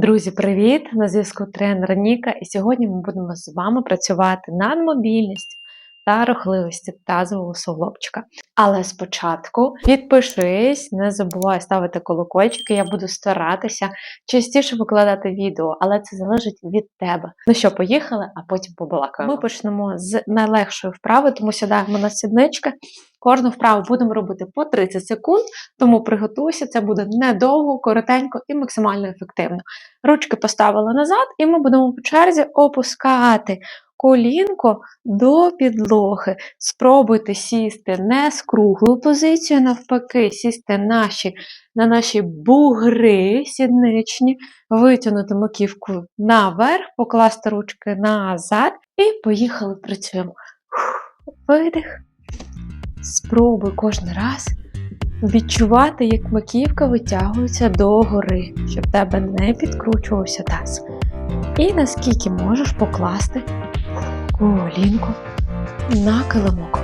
Друзі, привіт! На зв'язку тренер Ніка, і сьогодні ми будемо з вами працювати над мобільністю та рухливістю тазового суглобчика. Але спочатку підпишись, не забувай ставити колокольчики, я буду старатися частіше викладати відео, але це залежить від тебе. Ну що, поїхали, а потім побалакаємо. Ми почнемо з найлегшої вправи, тому сідаємо на сіднички. Кожну вправу будемо робити по 30 секунд, тому приготуйся, це буде недовго, коротенько і максимально ефективно. Ручки поставили назад, і ми будемо по черзі опускати колінко до підлоги. Спробуйте сісти не з круглою позицією, навпаки, сісти наші, на наші бугри сідничні, витягнути маківку наверх, покласти ручки назад і поїхали працюємо. Видих. Спробуй кожен раз відчувати, як маківка витягується догори, щоб тебе не підкручувався таз. І наскільки можеш покласти колінку на килимок.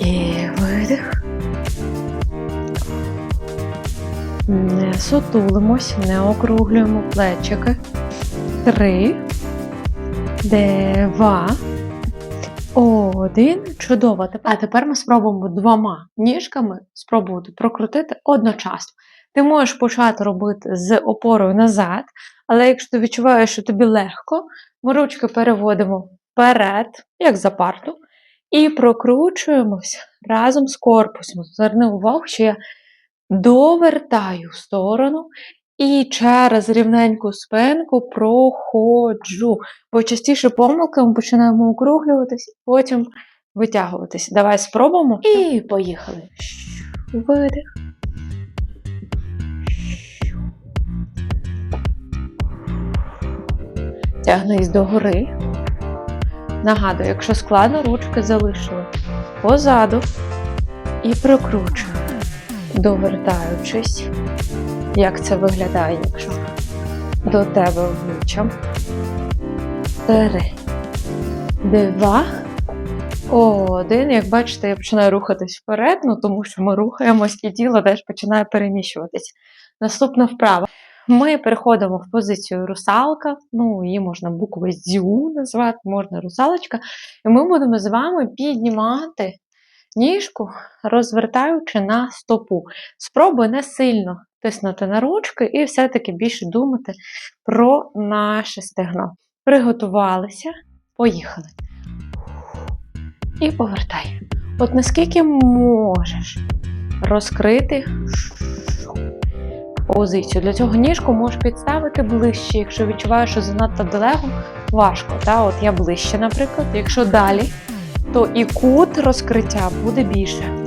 І видих. Не сутулимось, не округлюємо плечики. Три, два, один. Чудово. А тепер ми спробуємо двома ніжками спробувати прокрутити одночасно. Ти можеш почати робити з опорою назад, але якщо ти відчуваєш, що тобі легко, ми ручки переводимо вперед, як за парту, і прокручуємось разом з корпусом. Зверни увагу, що я довертаю в сторону і через рівненьку спинку проходжу. Бо частіше помилки ми починаємо округлюватись, потім витягуватись. Давай спробуємо. І поїхали. Видих. Тягнись догори. Нагадую, якщо складно, ручки залишили позаду і прокручую, довертаючись, як це виглядає, якщо до тебе обличчям. Три, два, один. Як бачите, я починаю рухатись вперед, ну тому що ми рухаємось і тіло теж починає переміщуватись. Наступна вправа. Ми переходимо в позицію русалка, ну, її можна буквою дзю назвати, можна русалочка. І ми будемо з вами піднімати ніжку, розвертаючи на стопу. Спробуй не сильно тиснути на ручки і все-таки більше думати про наше стегно. Приготувалися, поїхали. І повертай. От наскільки можеш розкрити позицію. Для цього ніжку можеш підставити ближче, якщо відчуваєш, що занадто далеко, важко. Та? От Я ближче, наприклад. Якщо далі, то і кут розкриття буде більше.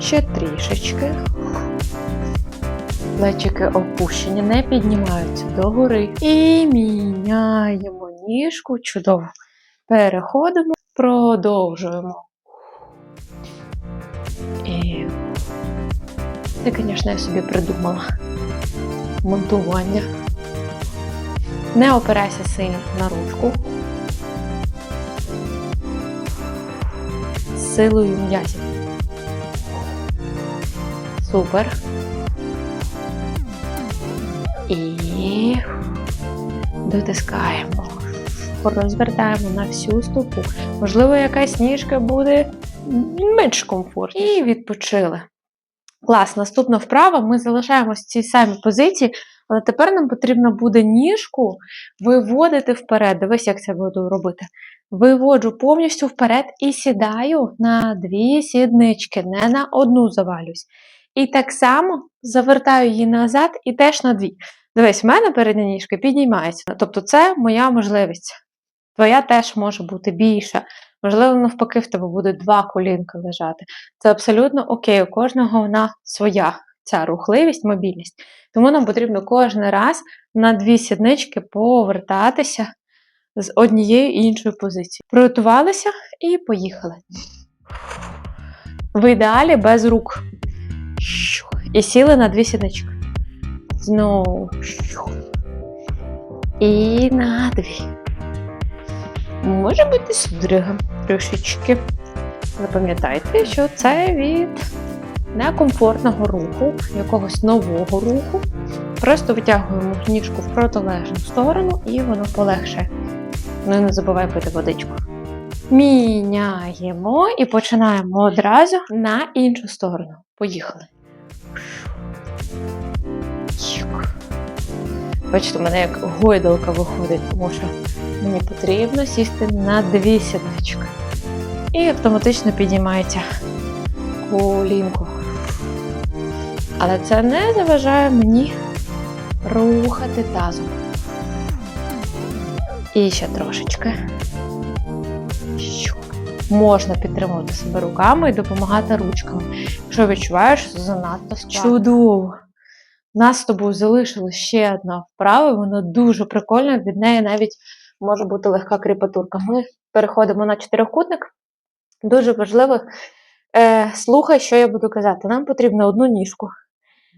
Ще трішечки. Плечики опущені, не піднімаються догори. І міняємо ніжку. Чудово. Переходимо, продовжуємо. Це, звісно, я собі придумала монтування. Не опирайся сильно на ручку. Силою м'язів. Супер. І дотискаємо. Розвертаємо на всю стопу. Можливо, якась ніжка буде менш комфортна. І відпочили. Клас, наступна вправа. Ми залишаємося в цій самій позиції, але тепер нам потрібно буде ніжку виводити вперед. Дивись, як це буду робити. Виводжу повністю вперед і сідаю на дві сіднички, не на одну завалюсь. І так само завертаю її назад і теж на дві. Дивись, в мене передня ніжка піднімається. Тобто, це моя можливість. Твоя теж може бути більша. Можливо, навпаки, в тебе буде два колінка лежати. Це абсолютно окей, у кожного вона своя ця рухливість, мобільність. Тому нам потрібно кожен раз на дві сіднички повертатися з однієї і іншої позиції. Приготувалися і поїхали. В ідеалі без рук. І сіли на дві сіднички. Знову. І на дві. Може бути судрига трошечки. Запам'ятайте, що це від некомфортного руху, якогось нового руху. Просто витягуємо ніжку в протилежну сторону і воно полегше. Ну і не забувай пити водичку. Міняємо і починаємо одразу на іншу сторону. Поїхали. Бачите, у мене як гойдалка виходить, тому що мені потрібно сісти на дві сіднички. І автоматично підіймається колінко. Але це не заважає мені рухати тазом. І ще трошечки. Можна підтримувати себе руками і допомагати ручками. Якщо відчуваєш, занадто. Чудово! У нас з тобою залишилась ще одна вправа, вона дуже прикольна, від неї навіть може бути легка кріпатурка. Ми переходимо на чотирикутник. Дуже важливо, е, слухай, що я буду казати. Нам потрібно одну ніжку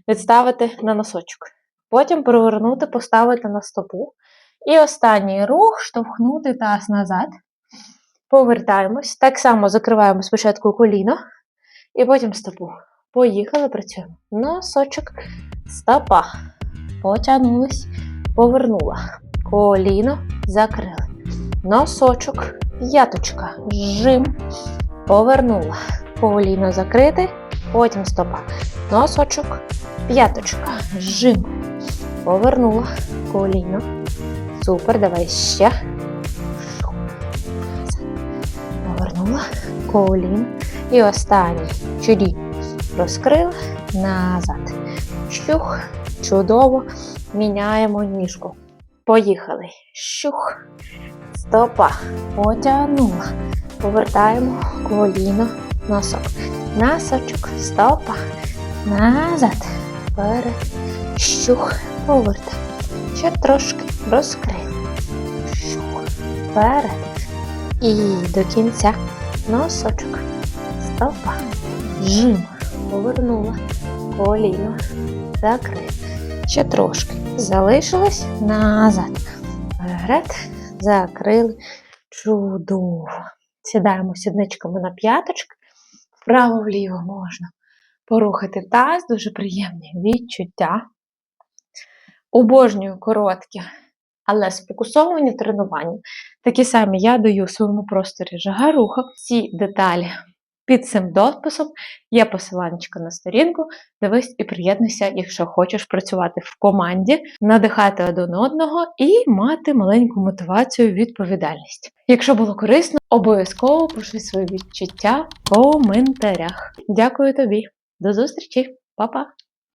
відставити на носочок. Потім перевернути, поставити на стопу. І останній рух штовхнути таз назад. Повертаємось. Так само закриваємо спочатку коліно і потім стопу. Поїхали, працюємо. Носочок, стопа. Потягнулись, повернула. Коліно закрили. Носочок, п'яточка. Жим. Повернула. Коліно закрите, потім стопа. Носочок, п'яточка. Жим. Повернула. Коліно. Супер, давай ще. Повернула. Коліно. І останній. Чолі. Розкрила. Назад. Щух. Чудово. Міняємо ніжку. Поїхали. Щух. Стопа. Потягнула. Повертаємо коліно. Носок. Носочок. Стопа. Назад. Вперед. Щух. Повертай. Ще трошки розкрили. Щух. Вперед. І до кінця. Носочок. Стопа. Жим. Повернула. Коліно. Закрив. Ще трошки. Залишилось назад. Вперед. Закрили. Чудово. Сідаємо сідничками на п'яточки. Вправо-вліво можна порухати таз, дуже приємні відчуття. Обожнюю короткі, але сфокусовані тренування. Такі самі я даю в своєму просторі жага руху. Ці деталі під цим дописом є посиланчика на сторінку. Дивись і приєднуйся, якщо хочеш працювати в команді, надихати один одного і мати маленьку мотивацію, відповідальність. Якщо було корисно, обов'язково пиши свої відчуття в коментарях. Дякую тобі, до зустрічі, Па-па!